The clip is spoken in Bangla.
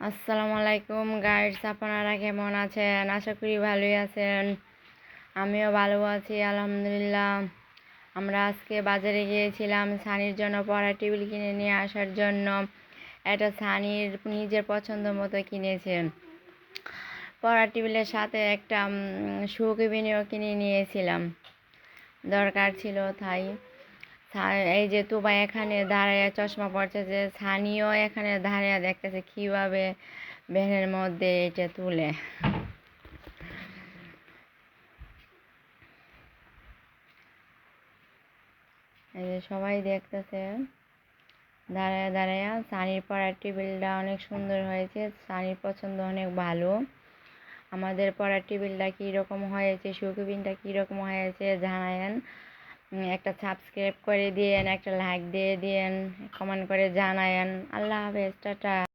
আসসালামু আলাইকুম গাইডস আপনারা কেমন আছেন? আশা করি ভালোই আছেন। আমিও ভালো আছি, আলহামদুলিল্লাহ। আমরা আজকে বাজারে গিয়েছিলাম সানির জন্য পড়া টেবিল কিনে নিয়ে আসার জন্য। এটা সানির নিজের পছন্দ মতো কিনেছেন। পড়া টেবিলের সাথে একটা সুকেবিনিও কিনে নিয়েছিলাম। দরকার ছিল তাই। এই যে তুবা এখানে দাঁড়াইয়া চশমা পড়ছে যে ছানিও এখানে দাঁড়াইয়া দেখতেছে কীভাবে ভ্যানের মধ্যে এটা তুলে। এই যে সবাই দেখতেছে দাঁড়ায় দাঁড়ায় সানির পড়ার টেবিলটা অনেক সুন্দর হয়েছে, সানির পছন্দ অনেক ভালো। আমাদের পড়ার টেবিলটা কীরকম হয়েছে সুকবিনটা কীরকম হয়েছে জানায়েন। একটা সাবস্ক্রাইব করে দিয়েন একটা লাইক দিয়ে দিয়েন কমেন্ট করে জানায়েন। আল্লাহ হাফেজ টাটা।